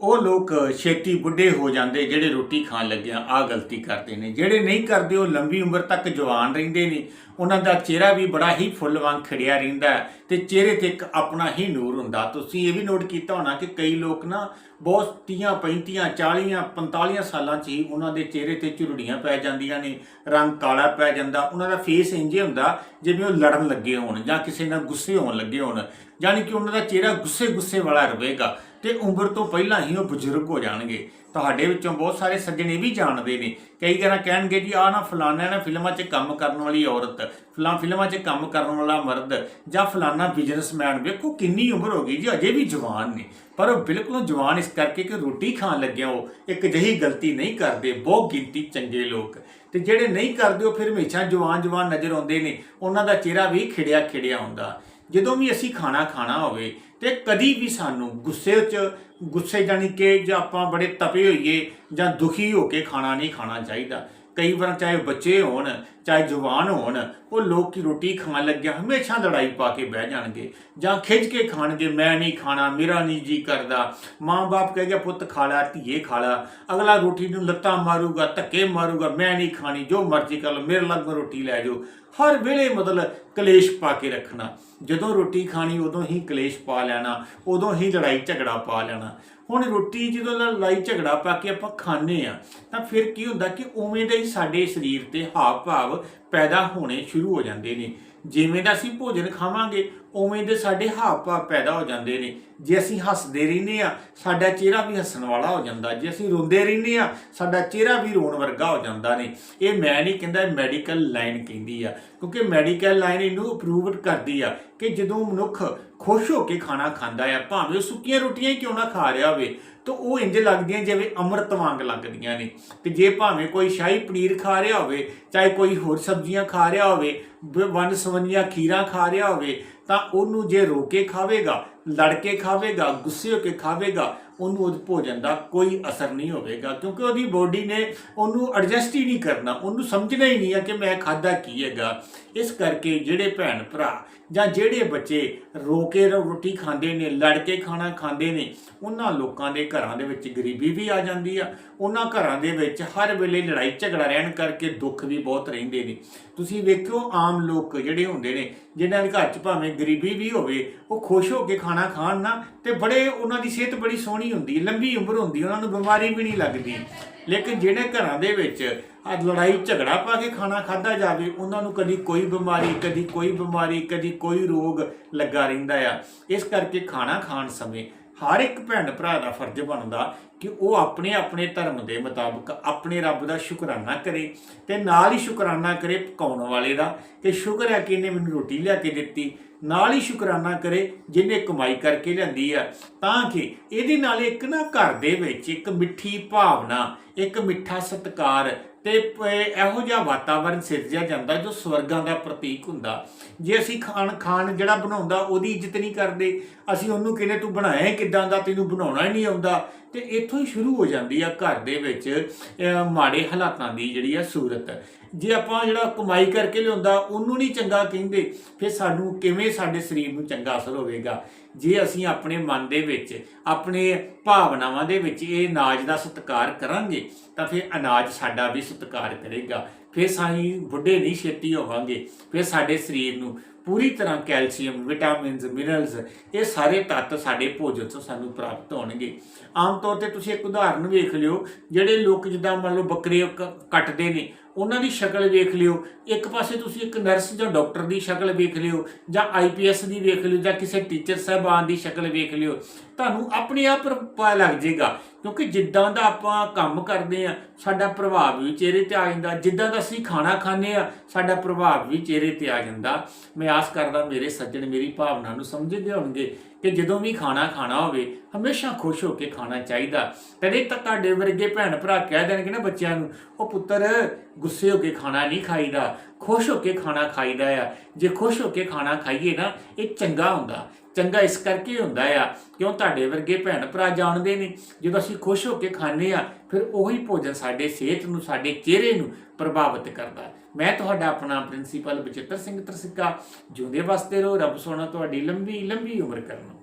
ਉਹ ਲੋਕ ਛੇਤੀ ਬੁੱਢੇ ਹੋ ਜਾਂਦੇ, ਜਿਹੜੇ ਰੋਟੀ ਖਾਣ ਲੱਗਿਆ ਆ ਗਲਤੀ ਕਰਦੇ ਨੇ। ਜਿਹੜੇ ਨਹੀਂ ਕਰਦੇ, ਉਹ ਲੰਬੀ ਉਮਰ ਤੱਕ ਜਵਾਨ ਰਹਿੰਦੇ ਨੇ। ਉਹਨਾਂ ਦਾ ਚਿਹਰਾ ਵੀ ਬੜਾ ਹੀ ਫੁੱਲ ਵਾਂਗ ਖਿੜਿਆ ਰਹਿੰਦਾ ਹੈ ਤੇ ਚਿਹਰੇ ਤੇ ਇੱਕ ਆਪਣਾ ਹੀ ਨੂਰ ਹੁੰਦਾ। ਤੁਸੀਂ ਇਹ ਵੀ ਨੋਟ ਕੀਤਾ ਹੋਣਾ ਕਿ ਕਈ ਲੋਕ ਨਾ ਬਹੁਤ 30 35 40 45 ਸਾਲਾਂ 'ਚ ਹੀ ਉਹਨਾਂ ਦੇ ਚਿਹਰੇ ਤੇ ਝੁਰੜੀਆਂ ਪੈ ਜਾਂਦੀਆਂ ਨੇ, ਰੰਗ ਕਾਲਾ ਪੈ ਜਾਂਦਾ, ਉਹਨਾਂ ਦਾ ਫੇਸ ਇੰਜੇ ਹੁੰਦਾ ਜਿਵੇਂ ਉਹ ਲੜਨ ਲੱਗੇ ਹੋਣ ਜਾਂ ਕਿਸੇ ਨਾਲ ਗੁੱਸੇ ਹੋਣ ਲੱਗੇ ਹੋਣ, ਯਾਨੀ ਕਿ ਉਹਨਾਂ ਦਾ ਚਿਹਰਾ ਗੁੱਸੇ ਗੁੱਸੇ ਵਾਲਾ ਰਹੇਗਾ ਤੇ ਉਮਰ ਤੋਂ ਪਹਿਲਾਂ ਹੀ ਉਹ ਬਜ਼ੁਰਗ ਹੋ ਜਾਣਗੇ। ਤੁਹਾਡੇ ਵਿੱਚੋਂ ਬਹੁਤ ਸਾਰੇ ਸੱਜਣ ਇਹ ਵੀ ਜਾਣਦੇ ਨੇ। ਕਈ ਵਾਰ ਕਹਿਣਗੇ ਜੀ ਆ ਨਾ ਫਲਾਣਾ ਨਾ ਫਿਲਮਾਂ 'ਚ ਕੰਮ ਕਰਨ ਵਾਲੀ ਔਰਤ, ਫਲਾਂ ਫਿਲਮਾਂ 'ਚ ਕੰਮ ਕਰਨ ਵਾਲਾ ਮਰਦ ਜਾਂ ਫਲਾਣਾ ਬਿਜ਼ਨਸਮੈਨ ਵੇਖੋ ਕਿੰਨੀ ਉਮਰ ਹੋ ਗਈ ਜੀ, ਅਜੇ ਵੀ ਜਵਾਨ ਨੇ। ਪਰ ਉਹ ਬਿਲਕੁਲ ਜਵਾਨ ਇਸ ਕਰਕੇ ਕਿ ਰੋਟੀ ਖਾਣ ਲੱਗਿਆ, ਉਹ ਇੱਕ ਜਹੀ ਗਲਤੀ ਨਹੀਂ ਕਰਦੇ, ਬਹੁਤ ਗਿਣਤੀ ਚੰਗੇ ਲੋਕ। ਤੇ ਜਿਹੜੇ ਨਹੀਂ ਕਰਦੇ, ਉਹ ਫਿਰ ਹਮੇਸ਼ਾ ਜਵਾਨ ਜਵਾਨ ਨਜ਼ਰ ਆਉਂਦੇ ਨੇ। ਉਹਨਾਂ ਦਾ ਚਿਹਰਾ ਵੀ ਖਿੜਿਆ ਖਿੜਿਆ ਹੁੰਦਾ। ਜਦੋਂ ਵੀ ਅਸੀਂ ਖਾਣਾ ਖਾਣਾ ਹੋਵੇ ਤੇ ਕਦੀ ਵੀ ਸਾਨੂੰ ਗੁੱਸੇ 'ਚ, ਗੁੱਸੇ ਜਾਨੀ ਕਿ ਜੇ ਆਪਾਂ ਬੜੇ ਤਪੇ ਹੋਈਏ ਜਾਂ ਦੁਖੀ ਹੋ ਕੇ ਖਾਣਾ ਨਹੀਂ ਖਾਣਾ ਚਾਹੀਦਾ। ਕਈ ਵਾਰ ਚਾਹੇ ਬੱਚੇ ਹੋਣ, ਚਾਹੇ ਜਵਾਨ ਹੋਣ, ਉਹ ਲੋਕ ਕੀ ਰੋਟੀ ਖਾਣ ਲੱਗਿਆ, ਹਮੇਸ਼ਾ ਲੜਾਈ ਪਾ ਕੇ ਬਹਿ ਜਾਣਗੇ। ਜਾਂ ਖਿੱਚ ਕੇ ਖਾਣਗੇ, ਮੈਂ ਨਹੀਂ ਖਾਣਾ, ਮੇਰਾ ਨਹੀਂ ਜੀ ਕਰਦਾ। ਮਾਂ-ਬਾਪ ਕਹੇਗਾ ਪੁੱਤ ਖਾ ਲੈ, ਧੀਏ ਖਾ ਲੈ। ਅਗਲਾ ਰੋਟੀ ਨੂੰ ਲੱਤਾਂ ਮਾਰੂਗਾ, ਧੱਕੇ ਮਾਰੂਗਾ, ਮੈਂ ਨਹੀਂ ਖਾਣੀ, ਜੋ ਮਰਜ਼ੀ ਕਰ ਲਓ ਮੇਰੇ ਲੱਗ ਰੋਟੀ ਲੈ ਜਾਓ। ਹਰ ਵੇਲੇ ਮਤਲਬ ਕਲੇਸ਼ ਪਾ ਕੇ ਰੱਖਣਾ। ਜਦੋਂ ਰੋਟੀ ਖਾਣੀ, ਉਦੋਂ ਹੀ ਕਲੇਸ਼ ਪਾ ਲੈਣਾ, ਉਦੋਂ ਹੀ ਲੜਾਈ ਝਗੜਾ ਪਾ ਲੈਣਾ। ਹੁਣ ਰੋਟੀ ਜਦੋਂ ਲੜਾਈ ਝਗੜਾ ਪਾ ਕੇ ਆਪਾਂ ਖਾਂਦੇ ਆ ਤਾਂ ਫਿਰ ਕੀ ਹੁੰਦਾ ਕਿ ਉਵੇਂ ਦੇ ਹੀ ਸਾਡੇ ਸਰੀਰ ਤੇ ਹਾਵ ਭਾਵ ਪੈਦਾ ਹੋਣੇ ਸ਼ੁਰੂ ਹੋ ਜਾਂਦੇ ਨੇ। ਜਿਵੇਂ ਦਾ ਅਸੀਂ ਭੋਜਨ ਖਾਵਾਂਗੇ, ਉਵੇਂ ਦੇ ਸਾਡੇ ਹਾਵ ਭਾਵ ਪੈਦਾ ਹੋ ਜਾਂਦੇ ਨੇ। ਜੇ ਅਸੀਂ ਹੱਸਦੇ ਰਹਿੰਦੇ ਆ ਸਾਡਾ ਚਿਹਰਾ ਵੀ ਹੱਸਣ ਵਾਲਾ ਹੋ ਜਾਂਦਾ। ਜੇ ਅਸੀਂ ਰੋਂਦੇ ਰਹਿੰਦੇ ਆ ਸਾਡਾ ਚਿਹਰਾ ਵੀ ਰੋਣ ਵਰਗਾ ਹੋ ਜਾਂਦਾ ਨੇ। ਇਹ ਮੈਂ ਨਹੀਂ ਕਹਿੰਦਾ ਮੈਡੀਕਲ ਲਾਈਨ ਕਹਿੰਦੀ ਆ, ਕਿਉਂਕਿ ਮੈਡੀਕਲ ਲਾਈਨ ਇਹਨੂੰ ਅਪਰੂਵਡ ਕਰਦੀ ਆ ਕਿ ਜਦੋਂ ਮਨੁੱਖ ਖੁਸ਼ ਹੋ ਕੇ ਖਾਣਾ ਖਾਂਦਾ ਆ, ਭਾਵੇਂ ਉਹ ਸੁੱਕੀਆਂ ਰੋਟੀਆਂ ਹੀ ਕਿਉਂ ਨਾ ਖਾ ਰਿਹਾ ਹੋਵੇ ਤਾਂ ਉਹ ਇੰਜ ਲੱਗਦੀਆਂ ਜਿਵੇਂ ਅੰਮ੍ਰਿਤ ਵਾਂਗ ਲੱਗਦੀਆਂ ਨੇ। ਤੇ ਜੇ ਭਾਵੇਂ ਕੋਈ ਸ਼ਾਹੀ ਪਨੀਰ ਖਾ ਰਿਹਾ ਹੋਵੇ, ਚਾਹੇ ਕੋਈ ਹੋਰ ਸਬਜ਼ੀਆਂ ਖਾ ਰਿਹਾ ਹੋਵੇ ਬ- ਸਵੰਨੀਆਂ ਖੀਰਾਂ ਖਾ ਰਿਹਾ ਹੋਵੇ, ਤਾਂ ਉਹਨੂੰ ਜੇ ਰੋ ਕੇ ਖਾਵੇਗਾ ਲੜ ਕੇ ਖਾਵੇਗਾ, ਗੁੱਸੇ ਹੋ ਕੇ ਖਾਵੇਗਾ ਉਹਨੂੰ ਉਹ ਭੋਜਨ ਦਾ ਕੋਈ ਅਸਰ ਨਹੀਂ ਹੋਵੇਗਾ, ਕਿਉਂਕਿ ਉਹਦੀ ਬੋਡੀ ਨੇ ਉਹਨੂੰ ਐਡਜਸਟ ਹੀ ਨਹੀਂ ਕਰਨਾ, ਉਹਨੂੰ ਸਮਝਣਾ ਹੀ ਨਹੀਂ ਆ ਕਿ ਮੈਂ ਖਾਦਾ ਕੀ ਹੈਗਾ। ਇਸ ਕਰਕੇ ਜਿਹੜੇ ਭੈਣ ਭਰਾ ਜਾਂ ਜਿਹੜੇ ਬੱਚੇ ਰੋ ਕੇ ਰੋਟੀ ਖਾਂਦੇ ਨੇ, ਲੜ ਕੇ ਖਾਣਾ ਖਾਂਦੇ ਨੇ, ਉਹਨਾਂ ਲੋਕਾਂ ਦੇ ਘਰਾਂ ਦੇ ਵਿੱਚ ਗਰੀਬੀ ਵੀ ਆ ਜਾਂਦੀ ਆ। ਉਹਨਾਂ ਘਰਾਂ ਦੇ ਵਿੱਚ ਹਰ ਵੇਲੇ ਲੜਾਈ ਝਗੜਾ ਰਹਿਣ ਕਰਕੇ ਦੁੱਖ ਵੀ ਬਹੁਤ ਰਹਿੰਦੇ ਨੇ। ਤੁਸੀਂ ਵੇਖਿਓ ਆਮ ਲੋਕ ਜਿਹੜੇ ਹੁੰਦੇ ਨੇ, ਜਿਨ੍ਹਾਂ ਦੇ ਘਰ 'ਚ ਭਾਵੇਂ ਗਰੀਬੀ ਵੀ ਹੋਵੇ, ਉਹ ਖੁਸ਼ ਹੋ ਕੇ ਖਾਣਾ ਖਾਣ ਨਾ, ਤੇ ਬੜੇ ਉਹਨਾਂ ਦੀ ਸਿਹਤ ਬੜੀ ਸੋਹਣੀ ਹੁੰਦੀ, ਲੰਬੀ ਉਮਰ ਹੁੰਦੀ, ਉਹਨਾਂ ਨੂੰ ਬਿਮਾਰੀ ਵੀ ਨਹੀਂ ਲੱਗਦੀ। ਲੇਕਿਨ ਜਿਹੜੇ ਘਰਾਂ ਦੇ ਵਿੱਚ ਆ ਲੜਾਈ ਝਗੜਾ ਪਾ ਕੇ ਖਾਣਾ ਖਾਦਾ ਜਾਵੇ, ਉਹਨਾਂ ਨੂੰ ਕਦੀ ਕੋਈ ਬਿਮਾਰੀ, ਕਦੀ ਕੋਈ ਬਿਮਾਰੀ, ਕਦੀ ਕੋਈ ਰੋਗ ਲੱਗਾ ਰਹਿੰਦਾ ਆ। ਇਸ ਕਰਕੇ ਖਾਣਾ ਖਾਣ ਸਮੇਂ ਹਰ ਇੱਕ ਭੈਣ ਭਰਾ ਦਾ ਫਰਜ਼ ਬਣਦਾ ਕਿ ਉਹ ਆਪਣੇ ਆਪਣੇ ਧਰਮ ਦੇ ਮੁਤਾਬਕ ਆਪਣੇ ਰੱਬ ਦਾ ਸ਼ੁਕਰਾਨਾ ਕਰੇ ਤੇ ਨਾਲ ਹੀ ਸ਼ੁਕਰਾਨਾ ਕਰੇ ਪਕਾਉਣ ਵਾਲੇ ਦਾ ਕਿ ਸ਼ੁਕਰ ਹੈ ਕਿ ਇਹਨੇ ਮੈਨੂੰ ਰੋਟੀ ਲਿਆ ਕੇ ਦਿੱਤੀ। ਨਾਲ ਹੀ ਸ਼ੁਕਰਾਨਾ ਕਰੇ ਜਿਹਨੇ ਕਮਾਈ ਕਰਕੇ ਲਿਆਂਦੀ ਆ। ਤਾਂ ਕਿ ਇਹਦੇ ਨਾਲ ਇੱਕ ਨਾ ਘਰ ਦੇ ਵਿੱਚ ਇੱਕ ਮਿੱਠੀ ਭਾਵਨਾ, ਇੱਕ ਮਿੱਠਾ ਸਤਿਕਾਰ ਤੇ ਇਹੋ ਜਿਹਾ ਵਾਤਾਵਰਣ ਸਿਰਜਿਆ ਜਾਂਦਾ ਜੋ ਸਵਰਗਾਂ ਦਾ ਪ੍ਰਤੀਕ ਹੁੰਦਾ। ਜੇ ਅਸੀਂ ਖਾਣ ਖਾਣ ਜਿਹੜਾ ਬਣਾਉਂਦਾ ਉਹਦੀ ਇੱਜ਼ਤ ਨਹੀਂ ਕਰਦੇ, ਅਸੀਂ ਉਹਨੂੰ ਕਹਿੰਦੇ ਤੂੰ ਬਣਾਇਆ ਕਿਦਾਂ ਦਾ ਤੈਨੂੰ ਬਣਾਉਣਾ ਹੀ ਨਹੀਂ ਆਉਂਦਾ। ਤੇ ਇੱਥੋਂ ਹੀ ਸ਼ੁਰੂ ਹੋ ਜਾਂਦੀ ਆ ਘਰ ਦੇ ਵਿੱਚ ਮਾੜੇ ਹਾਲਾਤਾਂ ਦੀ ਜਿਹੜੀ ਆ ਸੂਰਤ। ਜੇ ਆਪਾਂ ਜਿਹੜਾ ਕਮਾਈ ਕਰਕੇ ਲਿਆਉਂਦਾ, ਉਹਨੂੰ ਨਹੀਂ ਚੰਗਾ ਕਹਿੰਦੇ, ਫਿਰ ਸਾਨੂੰ ਕਿਵੇਂ ਸਾਡੇ ਸਰੀਰ ਨੂੰ ਚੰਗਾ ਅਸਰ ਹੋਵੇਗਾ? ਜੇ ਅਸੀਂ ਆਪਣੇ ਮਨ ਦੇ ਵਿੱਚ, ਆਪਣੇ ਭਾਵਨਾਵਾਂ ਦੇ ਵਿੱਚ ਇਹ ਅਨਾਜ ਦਾ ਸਤਿਕਾਰ ਕਰਾਂਗੇ, ਤਾਂ ਫਿਰ ਅਨਾਜ ਸਾਡਾ ਵੀ ਸਤਿਕਾਰ ਕਰੇਗਾ। ਫਿਰ ਸਾਈ ਬੁੱਢੇ ਨਹੀਂ ਛੇਤੀ ਹੋਵਾਂਗੇ। ਫਿਰ ਸਾਡੇ ਸਰੀਰ ਨੂੰ ਪੂਰੀ ਤਰ੍ਹਾਂ ਕੈਲਸ਼ੀਅਮ, ਵਿਟਾਮਿਨਸ, ਮਿਨਰਲਸ, ਇਹ ਸਾਰੇ ਤੱਤ ਸਾਡੇ ਭੋਜਨ ਤੋਂ ਸਾਨੂੰ ਪ੍ਰਾਪਤ ਹੋਣਗੇ। ਆਮ ਤੌਰ ਤੇ ਤੁਸੀਂ ਇੱਕ ਉਦਾਹਰਨ ਵੇਖ ਲਿਓ, ਜਿਹੜੇ ਲੋਕ ਜਿੱਦਾਂ ਮੰਨ ਲਓ ਬੱਕਰੇ ਕ- ਕੱਟਦੇ ਨੇ ਉਹਨਾਂ ਦੀ ਸ਼ਕਲ ਵੇਖ ਲਿਓ। ਇੱਕ ਪਾਸੇ ਤੁਸੀਂ ਇੱਕ ਨਰਸ ਜਾਂ ਡਾਕਟਰ ਦੀ ਸ਼ਕਲ ਵੇਖ ਲਿਓ ਜਾਂ ਆਈਪੀਐਸ ਦੀ ਵੇਖ ਲਿਓ ਜਾਂ ਕਿਸੇ ਟੀਚਰ ਸਾਹਿਬਾਨ ਦੀ ਸ਼ਕਲ ਵੇਖ ਲਿਓ। ਤੁਹਾਨੂੰ ਆਪਣੇ ਆਪ ਪਤਾ ਲੱਗ ਜਾਏਗਾ। ਕਿਉਂਕਿ ਜਿੱਦਾਂ ਦਾ ਆਪਾਂ ਕੰਮ ਕਰਦੇ ਆ ਸਾਡਾ ਪ੍ਰਭਾਵ ਵੀ ਚਿਹਰੇ ਤੇ ਆ ਜਾਂਦਾ। ਜਿੱਦਾਂ ਦਾ ਅਸੀਂ ਖਾਣਾ ਖਾਂਦੇ ਆ ਸਾਡਾ ਪ੍ਰਭਾਵ ਵੀ ਚਿਹਰੇ ਤੇ ਆ ਜਾਂਦਾ। ਮੈਂ ਆਸ ਕਰਦਾ ਮੇਰੇ ਸੱਜਣ ਮੇਰੀ ਭਾਵਨਾ ਨੂੰ ਸਮਝਦੇ ਹੋਣਗੇ ਕਿ ਜਦੋਂ ਵੀ ਖਾਣਾ ਖਾਣਾ ਹੋਵੇ, ਹਮੇਸ਼ਾ ਖੁਸ਼ ਹੋ ਕੇ ਖਾਣਾ ਚਾਹੀਦਾ। ਕਦੇ ਤਾਂ ਤੁਹਾਡੇ ਵਰਗੇ ਭੈਣ ਭਰਾ ਕਹਿ ਦੇਣਗੇ ਨਾ ਬੱਚਿਆਂ ਨੂੰ, ਉਹ ਪੁੱਤਰ, ਗੁੱਸੇ ਹੋ ਕੇ ਖਾਣਾ ਨਹੀਂ ਖਾਈਦਾ। ਖੁਸ਼ ਹੋ ਕੇ ਖਾਣਾ ਖਾਈਦਾ ਆ। ਜੇ ਖੁਸ਼ ਹੋ ਕੇ ਖਾਣਾ ਖਾਈਏ ਨਾ, ਇਹ ਚੰਗਾ ਹੁੰਦਾ। ਚੰਗਾ ਇਸ ਕਰਕੇ ਹੁੰਦਾ ਆ, ਕਿਉਂ ਤੁਹਾਡੇ ਵਰਗੇ ਭੈਣ ਭਰਾ ਜਾਣਦੇ ਨੇ। ਜਦੋਂ ਅਸੀਂ ਖੁਸ਼ ਹੋ ਕੇ ਖਾਂਦੇ ਆ, ਫਿਰ ਉਹੀ ਭੋਜਨ ਸਾਡੇ ਸਿਹਤ ਨੂੰ, ਸਾਡੇ ਚਿਹਰੇ ਨੂੰ ਪ੍ਰਭਾਵਿਤ ਕਰਦਾ ਮੈਂ ਤੁਹਾਡਾ ਆਪਣਾ ਪ੍ਰਿੰਸੀਪਲ ਬਚਿੱਤਰ ਸਿੰਘ ਤਰਸਿੱਕਾ, ਜਿਉਂਦੇ ਵਸਦੇ ਰਹੋ। ਰੱਬ ਸੋਨਾ ਤੁਹਾਡੀ ਲੰਬੀ ਲੰਬੀ ਉਮਰ ਕਰਨ।